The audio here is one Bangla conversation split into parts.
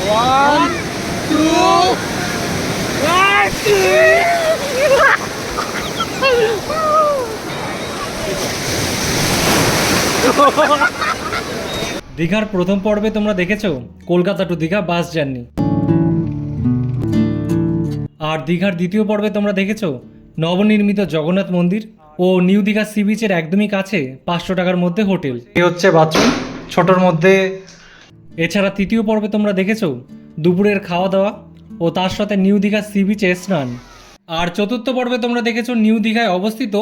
ওয়ান টু দীঘার প্রথম পর্বে তোমরা দেখেছ? Kolkata to Digha bus journey আর দীঘার দ্বিতীয় পর্বে তোমরা দেখেছ? নবনির্মিত জগন্নাথ মন্দির ও নিউ দীঘা সি বিচের একদমই কাছে পাঁচশো টাকার মধ্যে হোটেল। এ হচ্ছে বাথরুম ছোটোর মধ্যে এছাড়া তৃতীয় পর্বে তোমরা দেখেছ দুপুরের খাওয়া দাওয়া ও তার সাথে নিউ দীঘা সি বিচে স্নান। আর চতুর্থ পর্বে তোমরা দেখেছ নিউ দীঘায় অবস্থিত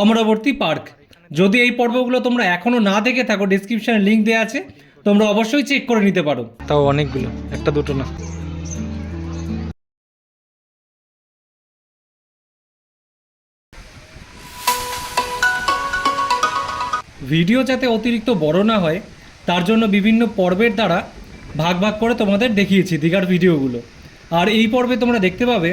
অমরাবর্তী পার্ক। যদি এই পর্বগুলো তোমরা এখনও না দেখে থাকো ডিসক্রিপশনে লিঙ্ক দেওয়া আছে তোমরা অবশ্যই চেক করে নিতে পারো। তাও অনেকগুলো একটা দুটো না। ভিডিও যাতে অতিরিক্ত বড় না হয় তার জন্য বিভিন্ন পর্বের দ্বারা ভাগ ভাগ করে তোমাদের দেখিয়েছি দীঘার ভিডিওগুলো। আর এই পর্বে তোমরা দেখতে পাবে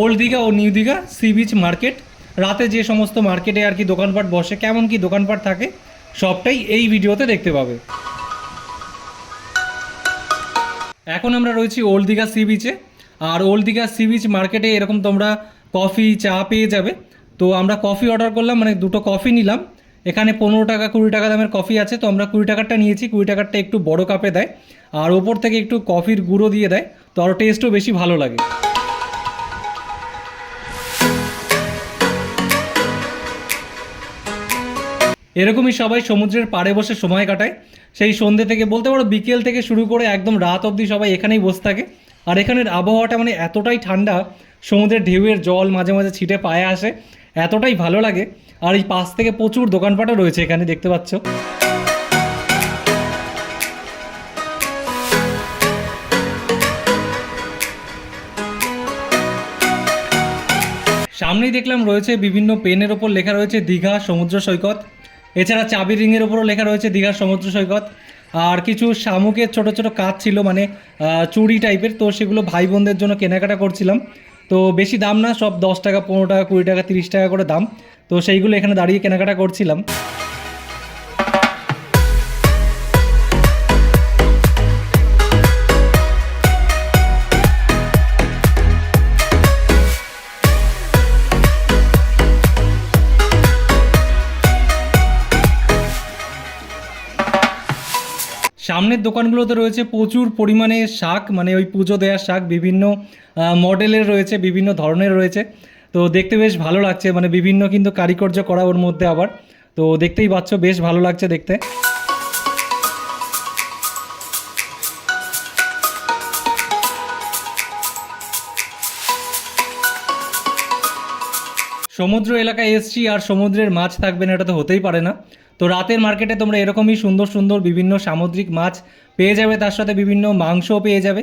ওল্ড দীঘা ও new Digha sea beach market রাতে যে সমস্ত মার্কেটে আর কি দোকানপাট বসে, কেমন কি দোকানপাট থাকে, সবটাই এই ভিডিওতে দেখতে পাবে। এখন আমরা রয়েছি ওল্ড দীঘা সি বিচে আর ওল্ড দীঘা সি বিচ মার্কেটে এরকম তোমরা কফি চা পেয়ে যাবে। তো আমরা কফি অর্ডার করলাম মানে দুটো কফি নিলাম। এখানে পনেরো টাকা, কুড়ি টাকা দামের কফি আছে, তো আমরা কুড়ি টাকারটা নিয়েছি, কুড়ি টাকারটা একটু বড় কাপে দেয়, আর ওপর থেকে একটু কফির গুঁড়ো দিয়ে দেয়, তো আরও টেস্টও বেশি ভালো লাগে। এরকমই সবাই সমুদ্রের পাড়ে বসে সময় কাটায়, সেই সন্ধ্যে থেকে বলতে পারো বিকেল থেকে শুরু করে একদম রাত অবধি সবাই এখানেই বসে থাকে, আর এখানের আবহাওয়াটা মানে এতটাই ঠান্ডা, সমুদ্রের ঢেউয়ের জল মাঝে মাঝে ছিটে পায়ে আসে এতটাই ভালো লাগে। আর এই পাশ থেকে প্রচুর দোকানপাটও রয়েছে এখানে, দেখতে পাচ্ছ। সামনেই দেখলাম রয়েছে বিভিন্ন পেনের ওপর লেখা রয়েছে দীঘা সমুদ্র সৈকত। এছাড়া চাবি রিংয়ের ওপরও লেখা রয়েছে দীঘার সমুদ্র সৈকত। আর কিছু শামুকের ছোট ছোট কাজ ছিল মানে চুড়ি টাইপের তো সেগুলো ভাই বোনদের জন্য কেনাকাটা করছিলাম। তো বেশি দাম না, সব দশ টাকা, পনেরো টাকা, কুড়ি টাকা, তিরিশ টাকা করে দাম। তো সেইগুলো এখানে দাঁড়িয়ে কেনাকাটা করছিলাম। সামনের দোকানগুলোতে রয়েছে প্রচুর পরিমাণে শাক মানে ওই পুজো দেওয়ার শাক, বিভিন্ন মডেলের রয়েছে, বিভিন্ন ধরনের রয়েছে। তো দেখতে বেশ ভালো লাগছে মানে বিভিন্ন কিন্তু কারিকর্য করা ওর মধ্যে আবার। তো দেখতেই পাচ্ছ, বেশ ভালো লাগছে দেখতে। সমুদ্র এলাকায় এসছি আর সমুদ্রের মাছ থাকবে না, এটা তো হতেই পারে না। তো রাতের মার্কেটে তোমরা এরকমই সুন্দর সুন্দর বিভিন্ন সামুদ্রিক মাছ পেয়ে যাবে, তার সাথে বিভিন্ন মাংসও পেয়ে যাবে।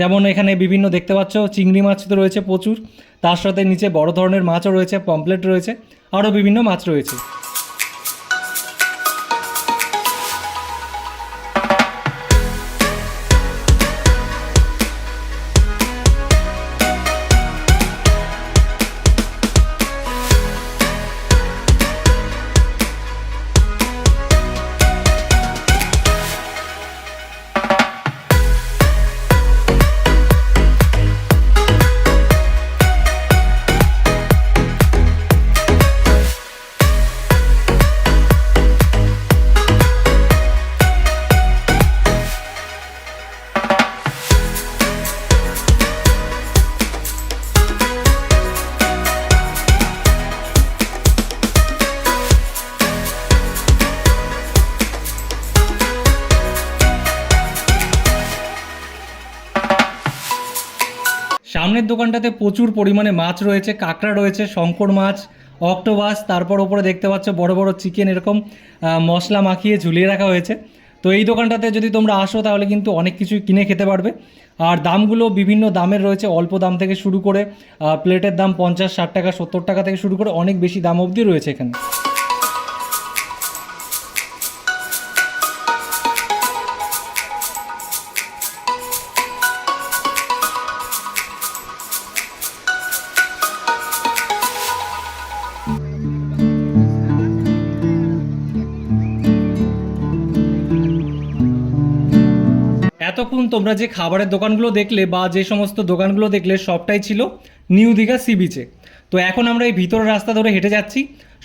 যেমন এখানে বিভিন্ন দেখতে পাচ্ছ, চিংড়ি মাছ তো রয়েছে প্রচুর। তার সাথে নিচে বড় ধরনের মাছও রয়েছে পমপ্লেট রয়েছে, আরও বিভিন্ন মাছ রয়েছে। সামনের দোকানটাতে প্রচুর পরিমাণে মাছ রয়েছে, কাঁকড়া রয়েছে, শঙ্কর মাছ, অক্টোবাস, তারপর ওপরে দেখতে পাচ্ছ বড় বড় চিকেন এরকম মশলা মাখিয়ে ঝুলিয়ে রাখা হয়েছে। তো এই দোকানটাতে যদি তোমরা আসো তাহলে কিন্তু অনেক কিছুই কিনে খেতে পারবে। আর দামগুলো বিভিন্ন দামের রয়েছে, অল্প দাম থেকে শুরু করে প্লেটের দাম পঞ্চাশ, ষাট টাকা, সত্তর টাকা থেকে শুরু করে অনেক বেশি দাম অবধি রয়েছে এখানে। এতক্ষণ তোমরা যে খাবারের দোকানগুলো দেখলে বা যে সমস্ত দোকানগুলো দেখলে সবটাই ছিল নিউ দীঘা সি বিচে। তো এখন আমরা এই ভিতর রাস্তা ধরে হেঁটে যাচ্ছি।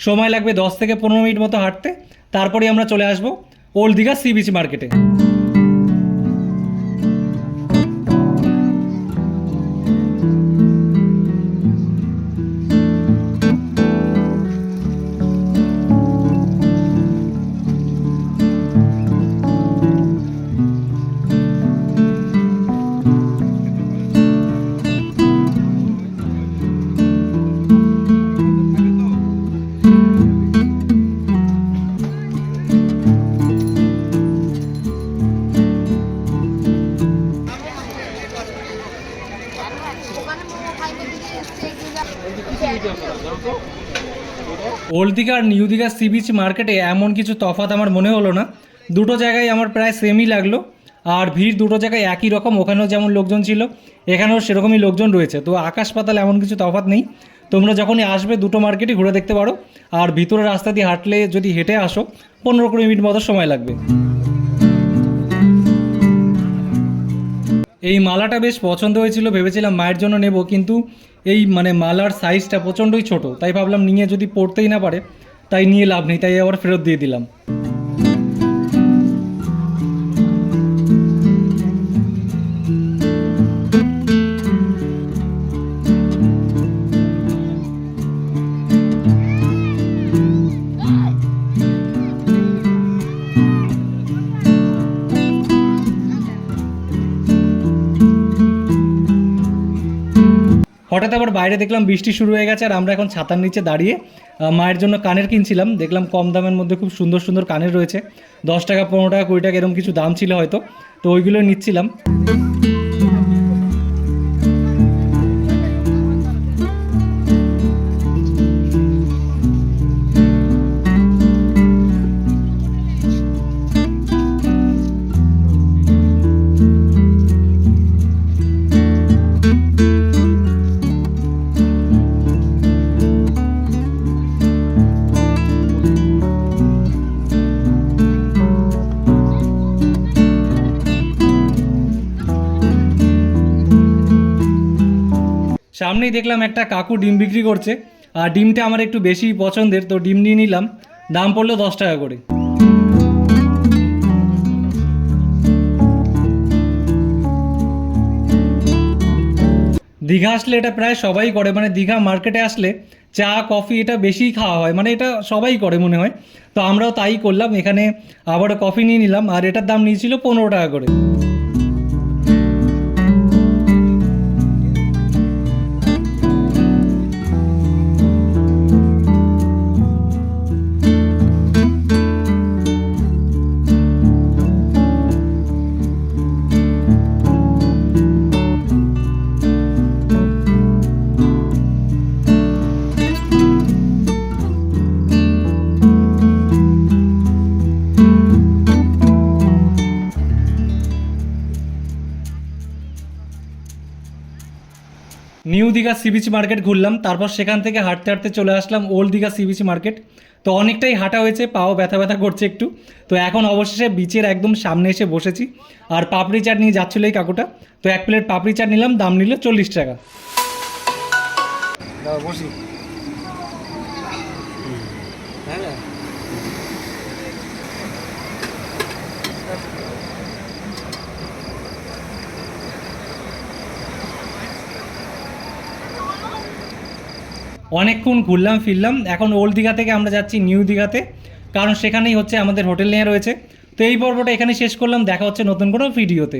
সময় লাগবে দশ থেকে পনেরো মিনিট মতো হাঁটতে। তারপরে আমরা চলে আসব ওল্ড দীঘা সি বিচ মার্কেটে। ওল্ড দীঘা আর নিউ দীঘা সি বিচ মার্কেটে এমন কিছু তফাৎ আমার মনে হলো না। দুটো জায়গায় আমার প্রায় সেমই লাগল। আর ভিড় দুটো জায়গায় একই রকম, ওখানেও যেমন লোকজন ছিল, এখানেও সেরকমই লোকজন রয়েছে। তো আকাশ পাতাল এমন কিছু তফাৎ নেই। তোমরা যখনই আসবে দুটো মার্কেটই ঘুরে দেখতে পারো। আর ভিতরে রাস্তা দিয়ে হাঁটলে যদি হেঁটে আসো, পনেরো কুড়ি মিনিট মতো সময় লাগবে। এই মালাটা বেশ পছন্দ হয়েছিল, ভেবেছিলাম মায়ের জন্য নেব, কিন্তু এই মানে মালার সাইজটা প্রচণ্ডই ছোট, তাই ভাবলাম নিয়ে যদি পড়তেই না পারে, তাই নিয়ে লাভ নেই, তাই আবার ফেরত দিয়ে দিলাম। হঠাৎ আবার বাইরে দেখলাম বৃষ্টি শুরু হয়ে গেছে আর আমরা এখন ছাতার নিচে দাঁড়িয়ে মায়ের জন্য কানের কিনছিলাম। দেখলাম কম দামের মধ্যে খুব সুন্দর সুন্দর কানের রয়েছে। দশ টাকা, পনেরো টাকা, কুড়ি টাকা এরকম কিছু দাম ছিল হয়তো। তো ওইগুলো নিচ্ছিলাম। সামনেই দেখলাম একটা কাকু ডিম বিক্রি করছে, আর ডিমটা আমার একটু বেশি পছন্দের, তো ডিম নিয়ে নিলাম, দাম পড়ল দশ টাকা করে। দীঘা আসলে এটা প্রায় সবাই করে মানে দীঘা মার্কেটে আসলে চা, কফি এটা বেশিই খাওয়া হয় মানে এটা সবাই করে মনে হয়। তো আমরাও তাই করলাম, এখানে আবারও কফি নিয়ে নিলাম, আর এটার দাম নিয়েছিল পনেরো টাকা করে। New Digha sea beach market ঘুরলাম, তারপর সেখান থেকে হাঁটতে হাঁটতে চলে আসলাম old Digha sea beach market. তো অনেকটাই হাঁটা হয়েছে, পাও ব্যথা ব্যথা করছে একটু। তো এখন অবশেষে বিচের একদম সামনে এসে বসেছি। আর পাপড়ি চাট নিয়ে যাচ্ছিল এই কাকুটা। তো এক প্লেট পাপড়ি চাট নিলাম, দাম নিল চল্লিশ টাকা হ্যাঁ অনেকক্ষণ ঘুরলাম, ফিরলাম। এখন ওল্ড দীঘা থেকে আমরা যাচ্ছি নিউ দীঘাতে, কারণ সেখানেই হচ্ছে আমাদের হোটেল নেওয়া রয়েছে। তো এই পর্বটা এখানে শেষ করলাম, দেখা হচ্ছে নতুন কোনো ভিডিওতে।